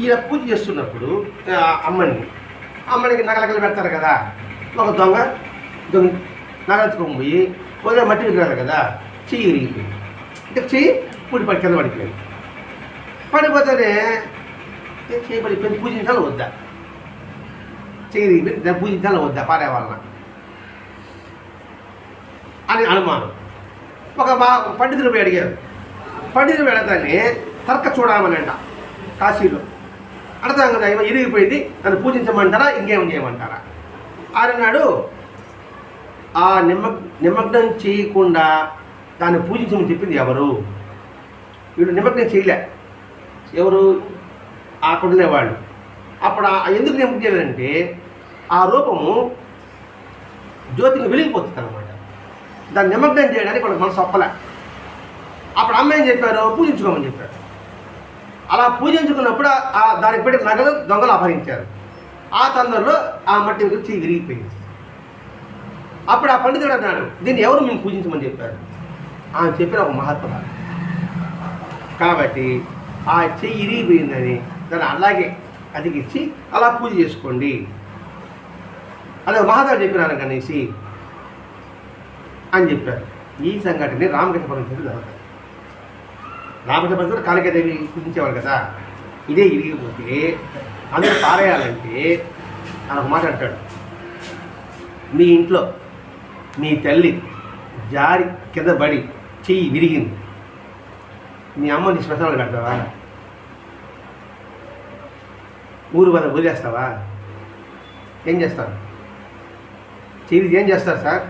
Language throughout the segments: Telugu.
ఈయన పూజ చేస్తున్నప్పుడు అమ్మని అమ్మడికి నగలకలు పెడతారు కదా. ఒక దొంగ దొంగ నగలెత్తుకొని పోయి ఉదయం మట్టి విగ్రహాలు కదా చెయ్యి ఇరిగిపోయింది చెయ్యి పూడి పడి కింద పడిపోయింది. పడిపోతేనే చెయ్యి పడిపోయింది? పూజించాలి వద్దా? చెయ్యి ఇరిగిపోయింది పూజించాలి వద్దా పారే వలన అని అనుమానం. ఒక బా పండితులు పోయి అడిగారు. పండితులు పెడతానే తర్క చూడమని అంట. కాశీలో. అర్థం కదా ఇరిగిపోయింది నన్ను పూజించమంటారా ఇంకేం చేయమంటారా? ఆడన్నాడు ఆ నిమ్మ నిమగ్నం చేయకుండా దాన్ని పూజించమని చెప్పింది ఎవరు? వీడు నిమగ్నం చేయలే. ఎవరు? ఆ ఉండేవాళ్ళు అప్పుడు ఎందుకు నిమగ్నం చేయాలంటే ఆ రూపము జ్యోతిని వెలిగిపోతుంది అనమాట దాన్ని నిమగ్నం చేయడానికి వాళ్ళకి మనసు అప్పలే అప్పుడు అమ్మాయి ఏం చెప్పారు? పూజించుకోమని చెప్పారు. అలా పూజించుకున్నప్పుడు ఆ- దానికి పెట్టి నగలు దొంగలు అపహరించారు. ఆ తొందరలో ఆ మట్టి వచ్చి విరిగిపోయింది అప్పుడు ఆ పండితుడు అన్నాడు దీన్ని ఎవరు మేము పూజించమని చెప్పారు? ఆయన చెప్పిన ఒక మహాత్మ కాబట్టి ఆ చెయ్యి ఇరిగిపోయిందని దాన్ని అలాగే అతికిచ్చి అలా పూజ చేసుకోండి. అదే మహాత్ముడు చెప్పినాను కనేసి అని చెప్పారు. ఈ సంఘటన రామకృష్ణ పరమేశ్వరుడు జరుగుతుంది. పరమేశ్వరుడు కాళికాదేవి పూజించేవారు కదా. ఇదే ఇరిగిపోతే అందరూ పారేయాలంటే ఆయన ఒక మాట అంటాడు. మీ ఇంట్లో మీ తల్లి జారి కింద పడి చెయ్యి విరిగింది. మీ అమ్మ నీ శ్మశానాలు కడతావా ఊరు వద వదిలేస్తావా? ఏం చేస్తావు చెయ్యి ఏం చేస్తారు సార్?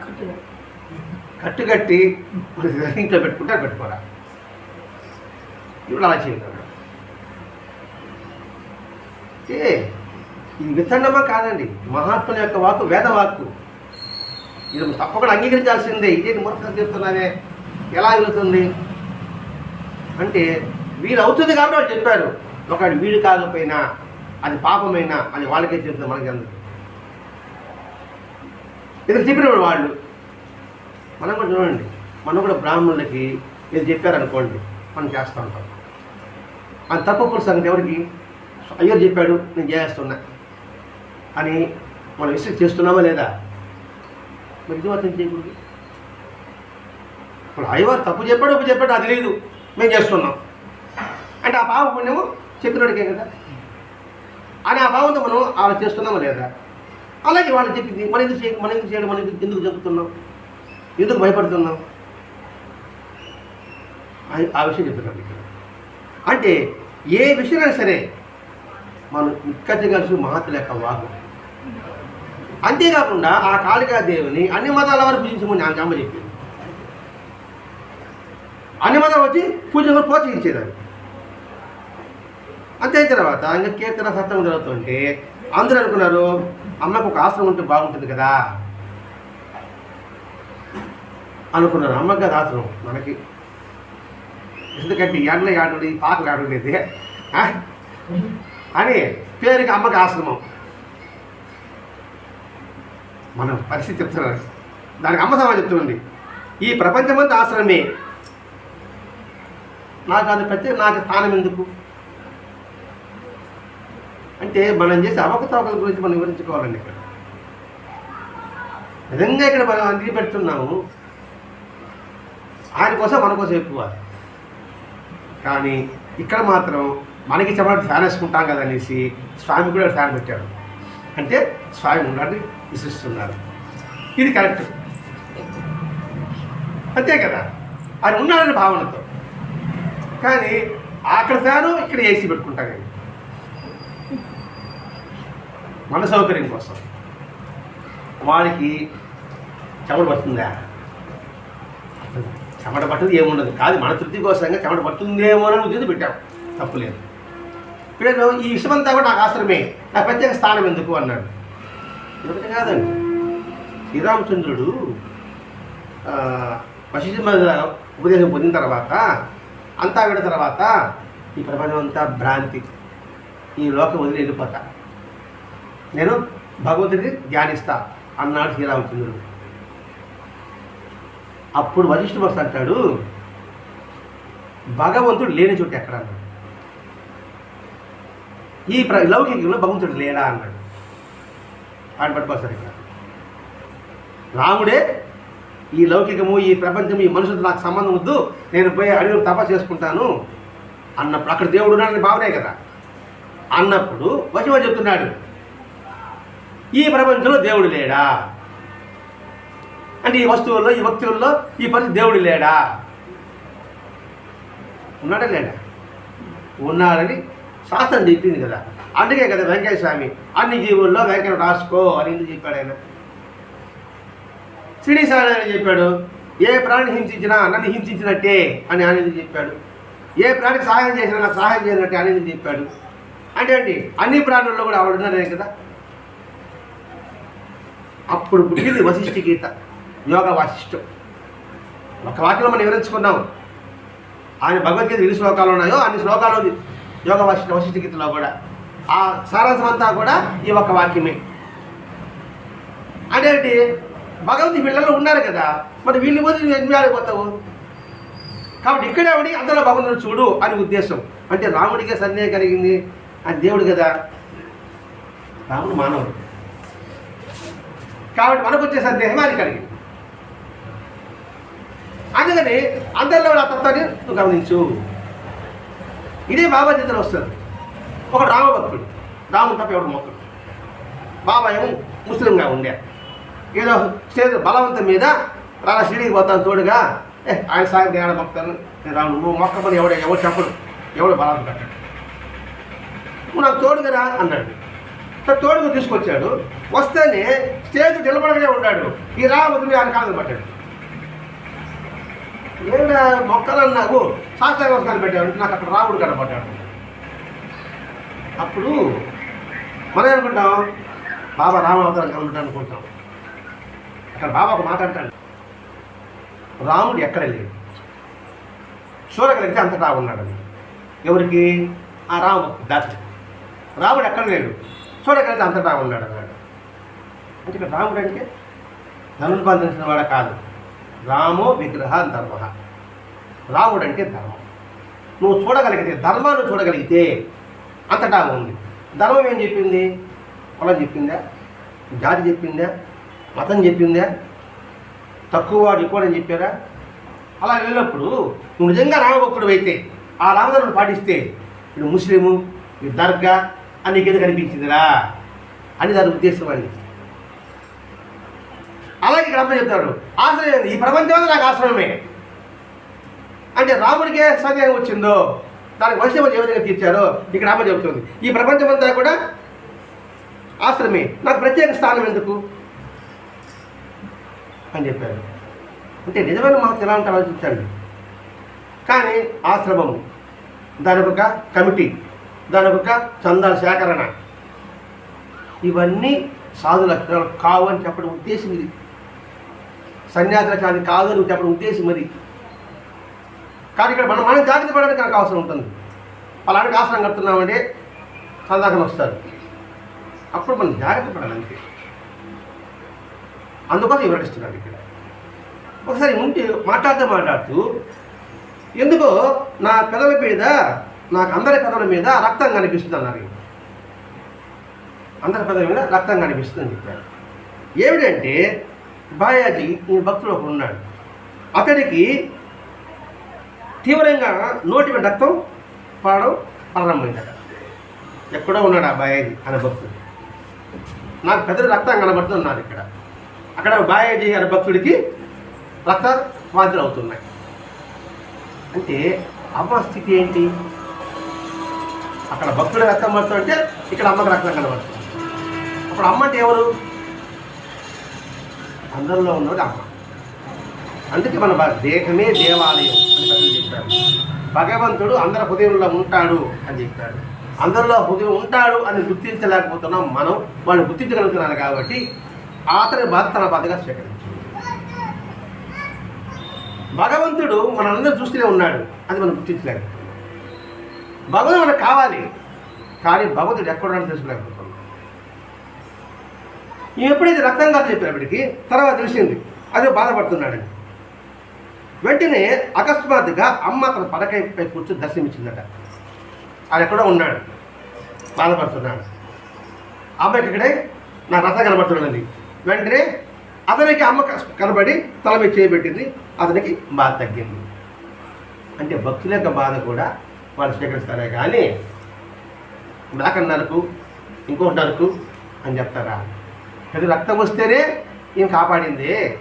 కట్టు కట్టి ఇంట్లో పెట్టుకుంటారు పెట్టుకోరా ఇప్పుడు అలా చేయగలడు ఏ ఇది విత్తన్నమా కాదండి మహాత్ముల యొక్క వాక్కు వేద వాక్కు ఇది తప్పకుండా అంగీకరించాల్సిందే. ఇదేంటి మూర్ఖం చెప్తున్నానే. ఎలా వెళుతుంది? అంటే వీరు అవుతుంది కాబట్టి వాళ్ళు చెప్పారు. ఒకటి వీడు కాకపోయినా అది పాపమైనా అది వాళ్ళకే చెప్తుంది మనకి అందరు ఇది చెప్పినప్పుడు వాళ్ళు. మనం కూడా చూడండి. మనం కూడా బ్రాహ్మణులకి ఇది చెప్పారనుకోండి మనం చేస్తూ ఉంటాం. ఆ తప్పు సంగతి ఎవరికి అయ్యో చెప్పాడు నేను చేస్తున్నా. అని మనం విసిరి చేస్తున్నామా లేదా? మరి ఇది మాత్రం చేయకూడదు. ఇప్పుడు అయ్యవారు తప్పు చెప్పాడు ఒక చెప్పాడు అది లేదు మేము చేస్తున్నాం. అంటే ఆ పాప పుణ్యము చెప్పినడికే కదా. అని ఆ భావంతో మనం అలా చేస్తున్నామా లేదా? అలాగే వాళ్ళు చెప్పింది మనం ఎందుకు చేయ మనం ఎందుకు చేయడం మనం ఎందుకు చెబుతున్నాం? ఎందుకు భయపడుతున్నాం? ఆ- విషయం చెప్తున్నాం ఇక్కడ అంటే ఏ విషయమైనా సరే మనం నిక్కచ్చిగలిసి మహత్తుల యొక్క వాకు అంతేకాకుండా ఆ కాళికా దేవుని అన్ని మతాల వారు పూజించమని ఆమె అమ్మ చెప్పింది. అన్ని మతాలు వచ్చి పూజ ప్రోత్సహించేదాన్ని. అంతే తర్వాత ఇంకా కీర్తన సత్యం జరుగుతుంటే అందరూ అనుకున్నారు అమ్మకు ఒక ఆశ్రమం ఉంటే బాగుంటుంది కదా అనుకున్నారు. అమ్మకి కదా ఆశ్రమం మనకి. ఎందుకంటే ఎండలు ఆడుండేది పాకలు ఏడుండేది అని పేరుకి అమ్మకి ఆశ్రమం. మనం పరిస్థితి చెప్తున్నారు దానికి అమ్మ సమాజం చెప్తుంది ఈ ప్రపంచమంతా ఆశ్రమే. నాకు అది ప్రత్యేక నాకు స్థానం ఎందుకు? అంటే మనం చేసే అవకతవకల గురించి మనం వివరించుకోవాలండి ఇక్కడ. నిజంగా ఇక్కడ మనం అందికి పెడుతున్నాము ఆయన కోసం మన కోసం ఎక్కువ. కానీ ఇక్కడ మాత్రం మనకి చెప్పడానికి ఫ్యాన్ వేసుకుంటాం కదా అనేసి స్వామి కూడా ఫ్యాన్ పెట్టాడు. అంటే స్వామి ఉండాలని విశ్వసిస్తున్నారు ఇది కరెక్ట్. అంతే కదా? ఆయన ఉన్నాడని భావనతో. కానీ అక్కడ ఫ్యాను ఇక్కడ ఏసీ పెట్టుకుంటాను నేను. మన సౌకర్యం కోసం. వాడికి చెమట పడుతుందా? చెమట పట్టదు ఏముండదు. కాదు మన తృప్తి కోసంగా చెమట పడుతుందేమో అని ఉద్యోగం పెట్టాం తప్పులేదు ఇప్పుడు ఈ విషయమంతా కూడా నాకు ఆశ్రమే నాకు ప్రత్యేక స్థానం ఎందుకు అన్నాడు. ఇదొకటి కాదండి. శ్రీరామచంద్రుడు ఆ, వశిష్ఠ ఉపదేశం పొందిన తర్వాత అంతా విడిన తర్వాత ఈ ప్రపంచం అంతా భ్రాంతి. ఈ లోకం వదిలి వెళ్ళిపోతా నేను భగవంతుడిని ధ్యానిస్తా అన్నాడు శ్రీరామచంద్రుడు. అప్పుడు వశిష్ఠ మహర్షి అంటాడు భగవంతుడు లేని చోటు ఎక్కడ? అన్నాడు ఈ ప్ర లౌకికంలో భగవంతుడు లేడా? అన్నాడు ఆయన పట్టుకోసారి ఇక్కడ రాముడే ఈ లౌకికము ఈ ప్రపంచం ఈ మనుషులతో నాకు సంబంధం వద్దు నేను పోయి అడవిలో తప చేసుకుంటాను అన్నప్పుడు అక్కడ దేవుడు ఉన్నాడని భావనే కదా. అన్నప్పుడు వశివ చెప్తున్నాడు? ఈ ప్రపంచంలో దేవుడు లేడా? అంటే ఈ వస్తువుల్లో ఈ భక్తుల్లో ఈ పరిస్థితి దేవుడు లేడా? ఉన్నాడా లేడా? ఉన్నాడని శాస్త్రం చెప్పింది కదా. అందుకే కదా వెంకయ్య స్వామి అన్ని జీవుల్లో వెంకయ్య రాసుకో అని ఎందుకు చెప్పాడు ఆయన? శ్రీనిసారి అని చెప్పాడు? ఏ ప్రాణి హింసించినా నన్ను హింసించినట్టే అని ఆయన చెప్పాడు? ఏ ప్రాణికి సహాయం చేసినా నాకు సహాయం చేసినట్టే అని చెప్పాడు? అంటే అండి అన్ని ప్రాణుల్లో కూడా ఆవిడ ఉన్నారే కదా? అప్పుడు పుట్టింది వశిష్ఠ గీత. యోగ వాసిష్టం ఒక వాక్యంలో మనం వివరించుకున్నాం. ఆయన భగవద్గీత ఎన్ని శ్లోకాలు ఉన్నాయో అన్ని శ్లోకాలు ఉంది యోగ వశిష్ఠ వశిష్ఠ గీతలో కూడా. ఆ సారాంశం అంతా కూడా ఈ ఒక్క వాక్యమే. అనేటి ఏంటి? భగవద్గీత వీళ్ళలో ఉన్నారు కదా మరి వీళ్ళని పోతే నువ్వు ఎన్ని కాబట్టి ఇక్కడే ఉండి అందరూ భగవంతుడు చూడు అని ఉద్దేశం. అంటే రాముడికే సందేహం కలిగింది అని దేవుడు కదా. రాముడు మానవుడు. కాబట్టి మనకు వచ్చే సందేహం అది కలిగింది. అందుకని అందరిలో ఉన్న తత్వాన్ని నువ్వు గమనించు. ఇదే బాబాజీతలో వస్తుంది. ఒక రామభక్తుడు రాముడు తప్ప ఎవడు మొక్కడు. బాబా ఏమో ముస్లింగా ఉండే. ఏదో స్టేజ్ బలవంతం మీద రాలా షిడికి పోతాను తోడుగా ఏ ఆయన సాయం నేను మొక్తాను నేను రాను. నువ్వు మొక్కమని ఎవడ ఎవడు చెప్పడు. ఎవడు బలవంతం పెట్టాడు. నువ్వు నాకు తోడుగా అన్నాడు. తోడుగా తీసుకొచ్చాడు. వస్తేనే స్టేజ్ నిలబడగానే ఉన్నాడు. ఈ రామభద్రుడు ఆయన కాలం పట్టాడు. ఏమి మొక్కలని నాకు శాస్త్ర నమస్కారం పెట్టాడు నాకు అక్కడ రాముడు కనపడ్డాడు. అప్పుడు మనం అనుకుంటాం బాబా రామావతారం కలుగుతాడు అనుకుంటాం. అక్కడ బాబా ఒక మాట అంటాడు. రాముడు ఎక్కడ లేడు? చూడగలిగితే అంతటా ఉన్నాడని ఎవరికి? ఆ రాము దాచి రాముడు ఎక్కడ లేడు? చూడగలిగితే అంతటా ఉన్నాడు అన్నాడు. అంటే ఇక్కడ రాముడు అంటే ధనుర్బంధించిన వాడ కాదు. రామో విగ్రహ ధర్మ. రాముడు అంటే ధర్మం. నువ్వు చూడగలిగితే ధర్మాన్ని చూడగలిగితే అంతటా ఉంది. ధర్మం ఏం చెప్పింది? కులం చెప్పిందా? జాతి చెప్పిందా? మతం చెప్పిందా? తక్కువ వాడు ఎక్కువ అని చెప్పారా? అలా వెళ్ళినప్పుడు నువ్వు నిజంగా రామభక్తుడు అయితే ఆ రామధర్మను పాటిస్తే ఇది ముస్లిము ఇది దర్గా అని నీకు కనిపించిందిరా అని దాని ఉద్దేశం అండి. అలాగే ఇక్కడ అమ్మ చెప్తాడు ఆశ్రయం ఈ ప్రపంచం అంతా నాకు ఆశ్రమమే అంటే రాముడికే సందేహం వచ్చిందో దానికి వైష్ణవ ఏ విధంగా తీర్చారో ఇక్కడ అమ్మ చెబుతుంది ఈ ప్రపంచం అంతా కూడా ఆశ్రమే నాకు ప్రత్యేక స్థానం ఎందుకు? అని చెప్పారు. అంటే నిజమైన మాకు ఎలా ఉంటే ఆలోచించండి కానీ ఆశ్రమము దాని ఒక కమిటీ దాని ఒక చందాల సేకరణ ఇవన్నీ సాధు లక్షణాలు కావు అని చెప్పడం ఉద్దేశం ఇది. సన్యాసి లక్షణాలు కాదు అని చెప్పడం ఉద్దేశం అది కానీ ఇక్కడ మనం మనం జాగ్రత్త పడడానికి నాకు అవసరం ఉంటుంది. అలాంటి ఆసనం కడుతున్నామంటే సందాకం వస్తారు. అప్పుడు మనం జాగ్రత్త పడాలి అందుకోసం వివరిస్తున్నాడు ఇక్కడ? ఒకసారి ఉంటే మాట్లాడుతూ మాట్లాడుతూ ఎందుకో నా పెదల మీద నాకు అందరి పెదవుల మీద రక్తం కనిపిస్తుంది అన్నారు అందరి పెదవుల మీద రక్తం కనిపిస్తుంది అని చెప్పారు. ఏమిటంటే బాయాజీ ఈ భక్తుడు ఒకడు ఉన్నాడు. అతడికి తీవ్రంగా నోటి మీద రక్తం పడడం ప్రారంభమైందట. ఎక్కడో ఉన్నాడు ఆ బాయాజీ అనే భక్తుడు. నాకు పెద్ద రక్తం కనబడుతున్నారు ఇక్కడ. అక్కడ బాయాజీ అనే భక్తుడికి రక్త వాంతులు అవుతున్నాయి. అంటే అమ్మ స్థితి ఏంటి? అక్కడ భక్తుడి రక్తం పడుతుంటే ఇక్కడ అమ్మకి రక్తం కనబడుతుంది. అప్పుడు అమ్మ అంటే ఎవరు? అందరిలో ఉన్నది ఆత్మ అందుకే మన దేహమే దేవాలయం అని పెద్దలు చెప్పారు. భగవంతుడు అందరి హృదయంలో ఉంటాడు అని చెప్పాడు అందరిలో హృదయం ఉంటాడు అని గుర్తించలేకపోతున్నాం మనం. వాళ్ళు గుర్తించగలుగుతున్నారు కాబట్టి అతని బాధ తన బాధగా స్వీకరించాడు భగవంతుడు మనందరూ చూస్తూనే ఉన్నాడు. అది మనం గుర్తించలేకపోతున్నాం. భగవంతుడు మనకు కావాలి. కానీ భగవంతుడు ఎక్కడ తెలుసుకోలేకపోతున్నాం. ఎప్పుడైతే రక్తం కాదు చెప్పినప్పటికీ తర్వాత తెలిసింది. అదే బాధపడుతున్నాడని వెంటనే అకస్మాత్తుగా అమ్మ తన పడకైపై కూర్చొని దర్శనమిచ్చిందట. ఆయన ఎక్కడో ఉన్నాడు. బాధపడుతున్నాడు. అమ్మాయికి ఇక్కడే నా రథం కనబడుతున్నాడని వెంటనే అతనికి అమ్మ కనబడి తల మీద చేయబెట్టింది అతనికి బాధ తగ్గింది. అంటే భక్తుల యొక్క బాధ కూడా వాళ్ళు స్వీకరిస్తారే కానీ బ్లాక్ నరకు నరకు అని చెప్తారా? అది రక్తం వస్తేనే ఈయన కాపాడింది.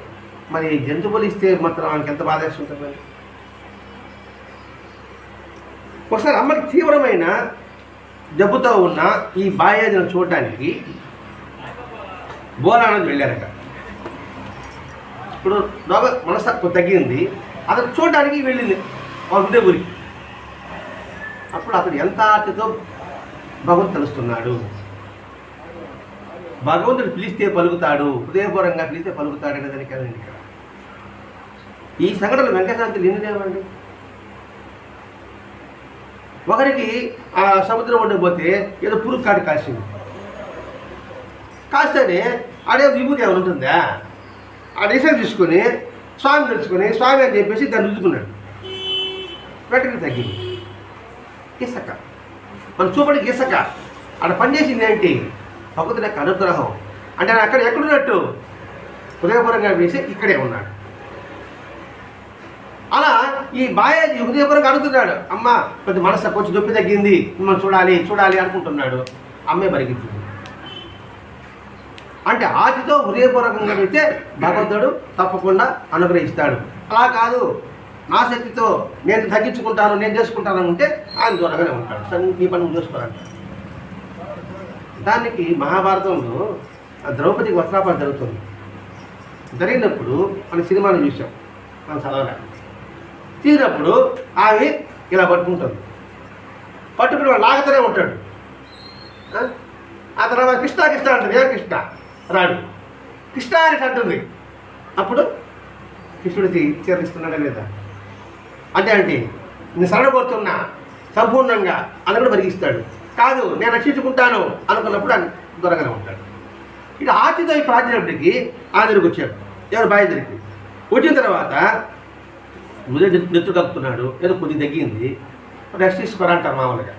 మరి జంతువులు ఇస్తే మాత్రం ఆమెకి ఎంత బాధ వేస్తుంటుంది ఒకసారి అమ్మకి తీవ్రమైన జబ్బుతో ఉన్న ఈ బాయాజను చూడటానికి బోలానంద్ వెళ్ళారట. ఇప్పుడు రోగ మనస్తత్వం తగ్గింది. అతను చూడడానికి వెళ్ళింది. వాళ్ళ ఉండే ఊరికి. అప్పుడు అతడు ఎంత ఆర్తితో భగవంతు తెలుస్తున్నాడు. భగవంతుడు పిలిస్తే పలుకుతాడు హృదయపూర్వకంగా పిలిస్తే పలుకుతాడు అనే దానికి అదండి ఇక్కడ. ఈ సంఘటనలు వెంకటశాంతి ఎన్నిలేవండి ఒకరికి ఆ సముద్రం ఉండకపోతే ఏదో పురుగు కాటు కాసింది. కాస్తేనే అడే విభూతి ఏమైనా ఉంటుందా? ఆ డిసైడ్ తీసుకొని స్వామి తెలుసుకొని స్వామి అని చెప్పేసి దాన్ని రుద్దుకున్నాడు వెంటనే తగ్గింది. ఇసక. మనం చూపడికి ఇసక. అక్కడ పనిచేసింది ఏంటి? కాకపోతే నాకు అనుగ్రహం అంటే అక్కడ ఎక్కడున్నట్టు? హృదయపూర్వంగా వేసి ఇక్కడే ఉన్నాడు. అలా ఈ బాయాజీ హృదయపూర్వంగా అడుగుతున్నాడు అమ్మ కొద్ది మనసు కొంచెం నొప్పి తగ్గింది మిమ్మల్ని చూడాలి చూడాలి అనుకుంటున్నాడు. అమ్మే పరిగెత్తుంది. అంటే ఆతితో హృదయపూర్వకంగా అయితే భగవంతుడు తప్పకుండా అనుగ్రహిస్తాడు. అలా కాదు. నా శక్తితో నేను తగ్గించుకుంటాను నేను చేసుకుంటాను అంటే ఆయన దూరంగానే ఉంటాడు. సరే నీ పని నువ్వు చేసుకోవాలంటాడు దానికి మహాభారతంలో ఆ ద్రౌపదికి వస్త్రాపహరణ జరుగుతుంది. జరిగినప్పుడు మన సినిమాను చూసాం మనం చదవలే. తీసినప్పుడు ఆమె ఇలా పట్టుకుంటుంది. పట్టుకుని వాడు లాగుతూనే ఉంటాడు. ఆ? తర్వాత కృష్ణ కృష్ణ అంటుంది. ఏ కృష్ణ? రాడు. కృష్ణ అని అంటుంది. అప్పుడు కృష్ణుడికి చేరిస్తున్నాడా లేదా? అంటే అంటే నేను సరళపడుతున్నా సంపూర్ణంగా అని కూడా పరిగిస్తాడు కాదు నేను రక్షించుకుంటాను అనుకున్నప్పుడు ఆయన దొరకనే ఉంటాడు. ఇక ఆర్తితో ఈ ప్రార్థనప్పటికి వచ్చాడు. ఎవరు బాయ్ వచ్చిన తర్వాత ఉదయం నెత్తు కలుపుతున్నాడు ఏదో కొద్దిగా తగ్గింది. రెస్ట్ తీసుకోరా అంటారు మామూలుగా.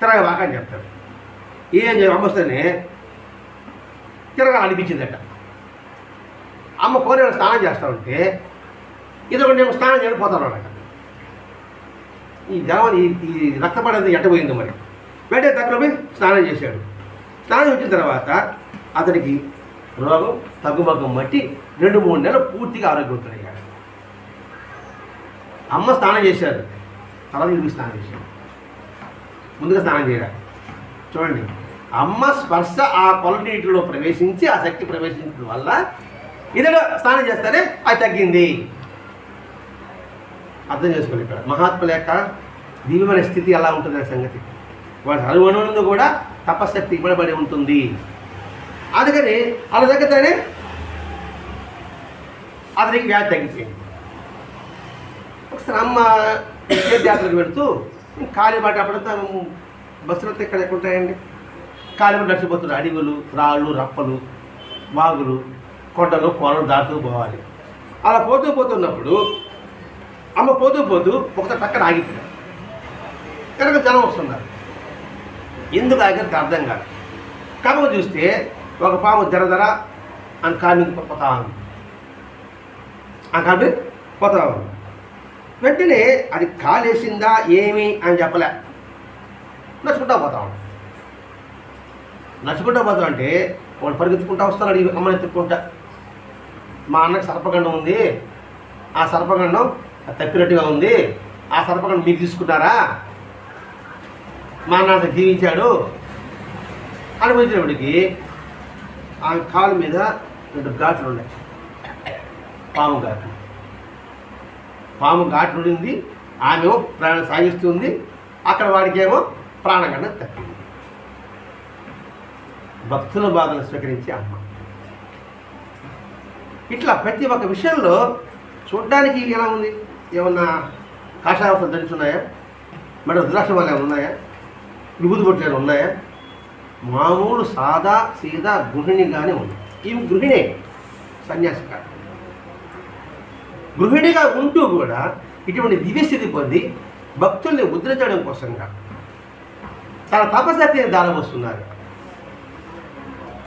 తిరగ బాగా అని చెప్తాడు. ఏం అమ్మస్తేనే వస్తేనే తిరగా అనిపించిందట. అమ్మ కోరే స్నానం చేస్తా ఉంటే ఇది నేను స్నానం చేయకపోతాను అన్నమాట ఈ జలం ఈ ఈ రక్తపడేది ఎట్టబోయింది మరి? వెంటనే తక్కువ పోయి స్నానం చేశాడు. స్నానం వచ్చిన తర్వాత అతనికి రోగం తగ్గుమగ్గం మట్టి రెండు మూడు నెలలు పూర్తిగా ఆరోగ్యవంతుడయ్యాడు. అమ్మ స్నానం చేశారు. తర్వాత ఇంటికి స్నానం చేశాడు. ముందుగా స్నానం చేయాలి చూడండి. అమ్మ స్పర్శ ఆ కొల నీటిలో ప్రవేశించి ఆ శక్తి ప్రవేశించడం వల్ల ఇతడు స్నానం చేస్తేనే అది తగ్గింది. అర్థం చేసుకోండి ఇక్కడ. మహాత్ముల యొక్క దివ్యమైన స్థితి ఎలా ఉంటుంది సంగతి. వాడి అణువణువులందు కూడా తపశక్తి ఇవ్వబడి ఉంటుంది. అందుకని అలా తగ్గితేనే అతనికి వ్యాధి తగ్గిపోయింది. ఒకసారి అమ్మ తీర్థయాత్రకు పెడుతూ కాలిబాట అప్పుడంతా బస్సులతో ఇక్కడ ఎక్కడ ఉంటాయండి? కాలిబాట నడిచిపోతున్నారు. అడవులు రాళ్ళు రప్పలు వాగులు కొండలు కోనలు దాటుతూ పోవాలి. అలా పోతూ పోతున్నప్పుడు అమ్మ పోతూ పోతూ ఒకసారి పక్కన ఆగిపోయాడు కనుక జనం వస్తున్నారు. ఎందుకు ఆగితే అర్థం కాదు. కనుక చూస్తే ఒక పాము దరదర అని కామికి పోతా ఉంది. ఆ కామి పోతా ఉంది. వెంటనే అది కాలేసిందా ఏమి అని చెప్పలే. నడుచుకుంటా పోతా ఉంది. నడుచుకుంటా పోతా అంటే వాడు పరిగెత్తుకుంటా వస్తాడు అడిగి అమ్మని ఎత్తుకుంటా మా అన్నకి సర్పగండం ఉంది. ఆ సర్పగండం తప్పినట్టుగా ఉంది. ఆ సర్పగండం మీరు తీసుకున్నారా మా జీవించాడు. అనుభవించినప్పటికీ ఆ కాలు మీద రెండు ఘాట్లు ఉన్నాయి. పాము ఘాట్లు పాము ఘాట్లు ఉండింది. ఆమె ప్రాణం సాగిస్తుంది. అక్కడ వాడికేమో ప్రాణగణ తప్పింది. భక్తుల బాధను స్వీకరించే అమ్మ. ఇట్లా ప్రతి ఒక్క విషయంలో చూడ్డానికి ఎలా ఉంది? ఏమన్నా కాషాయవసం ధరించున్నాయా? మరి రుద్రాక్ష వాళ్ళు ఏమైనా ఉన్నాయా? విభూతి బొట్లు ఉన్నాయా మామూలు సాదా సీదా గృహిణిగానే ఉంది ఈమె గృహిణే సన్యాసి కాదు గృహిణిగా ఉంటూ కూడా ఇటువంటి దివ్యస్థితి పొంది భక్తుల్ని ముద్రించడం కోసంగా తన తపశక్తిని దారవస్తున్నారు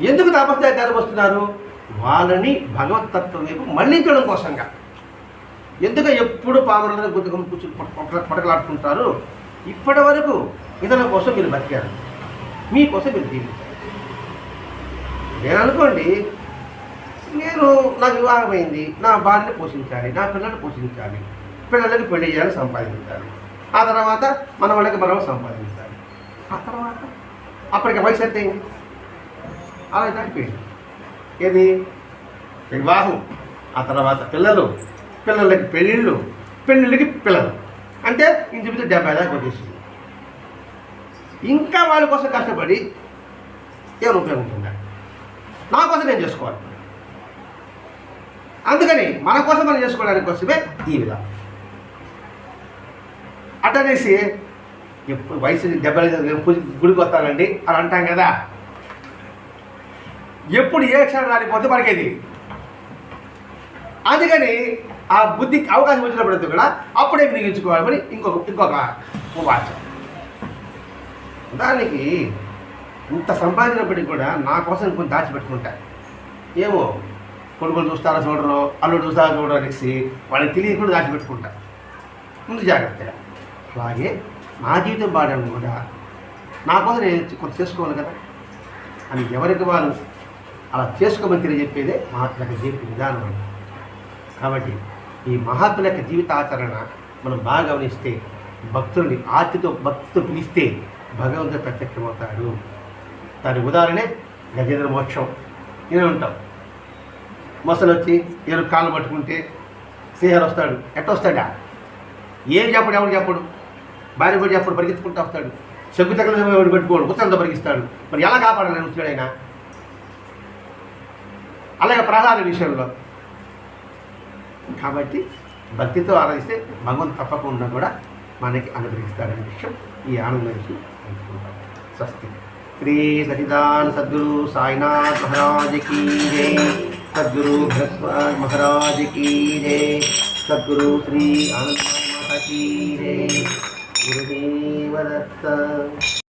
ఎందుకు తపశక్తి దారవస్తున్నారు వాళ్ళని భగవతత్వం వైపు మళ్ళించడం కోసంగా ఎందుకు ఎప్పుడు పావులను గుద్దుకొని కూర్చుని పడకలాడుకుంటారు ఇప్పటి వరకు ఇతరుల కోసం మీరు బతికారు. మీకోసం మీరు జీవించారు. నేను అనుకోండి నేను నాకు వివాహం అయింది నా భార్యని పోషించాలి నా పిల్లల్ని పోషించాలి పిల్లలకి పెళ్ళి చేయాలి సంపాదించాలి. ఆ తర్వాత మన వాళ్ళకి మనం సంపాదించాలి. ఆ తర్వాత అప్పటికి వయసు అయితే అలా దాటిపోయింది ఏది? వివాహం. ఆ తర్వాత పిల్లలు పిల్లలకి పెళ్ళిళ్ళు పెళ్ళిళ్ళకి పిల్లలు. అంటే ఇంచుమించు డెబ్బై దాకా వచ్చేసింది. ఇంకా వాళ్ళ కోసం కష్టపడి ఏమైనా ఉపయోగం ఉంటుందా నా కోసం నేను చేసుకోవాలి? అందుకని మన కోసం మనం చేసుకోవడానికి కోసమే ఈ విధానం అటనేసి ఎప్పుడు వయసు డెబ్బై గుడికి వస్తానండి అని అంటాం కదా. ఎప్పుడు ఏ క్షణం రాలిపోతే మనకేది? అందుకని ఆ బుద్ధికి అవకాశం వచ్చినప్పుడు కూడా అప్పుడే వినియోగించుకోవాలని ఇంకొక ఇంకొక వాచం దానికి ఇంత సంపాదించినప్పటికీ కూడా నా కోసం కొంచెం దాచిపెట్టుకుంటా ఏమో కొడుకులు చూస్తారా చూడరు అల్లుడు చూస్తారా చూడరు అనేసి వాళ్ళకి తెలియకుండా దాచిపెట్టుకుంటా ముందు జాగ్రత్తగా. అలాగే నా జీవితం పాడడం కూడా నా కోసం నేను కొంత చేసుకోవాలి కదా. అని ఎవరికి వారు అలా చేసుకోమని తెలియజెప్పేదే మహాత్ముల యొక్క జీవిత విధానం అని కాబట్టి ఈ మహాత్ముల యొక్క జీవిత ఆచరణ మనం బాగా గమనిస్తే భక్తుల్ని ఆర్తితో భక్తితో పిలిస్తే భగవంతుడు ప్రత్యక్షమవుతాడు. దాని ఉదాహరణే గజేంద్ర మోక్షం నేను ఉంటాం. మొసలు వచ్చి ఏడు కాళ్ళు పట్టుకుంటే శ్రీహరి వస్తాడు. ఎట్ట వస్తాడా? ఏం చెప్పడు ఎవడు చెప్పడు? భార్య కూడా చెప్పడు పరిగెత్తుకుంటూ వస్తాడు. చెగ్గు తగ్గల ఎవడు పెట్టుకోడు ఉత్తరంతో పరిగిస్తాడు మరి ఎలా కాపాడాలి నేను అలాగే ప్రహ్లాద విషయంలో. కాబట్టి భక్తితో ఆరాధిస్తే భగవంతు తప్పకుండా కూడా మనకి అనుగ్రహిస్తాడనే విషయం ఈ ఆనందం स्वस्ति श्री सचिदान सदगुरु साईनाथ महाराज की जय। सदगुरु भरतवाज महाराज की जय। सदगुरु श्री अनंत महाराज की जय। गुरुदेव दत्त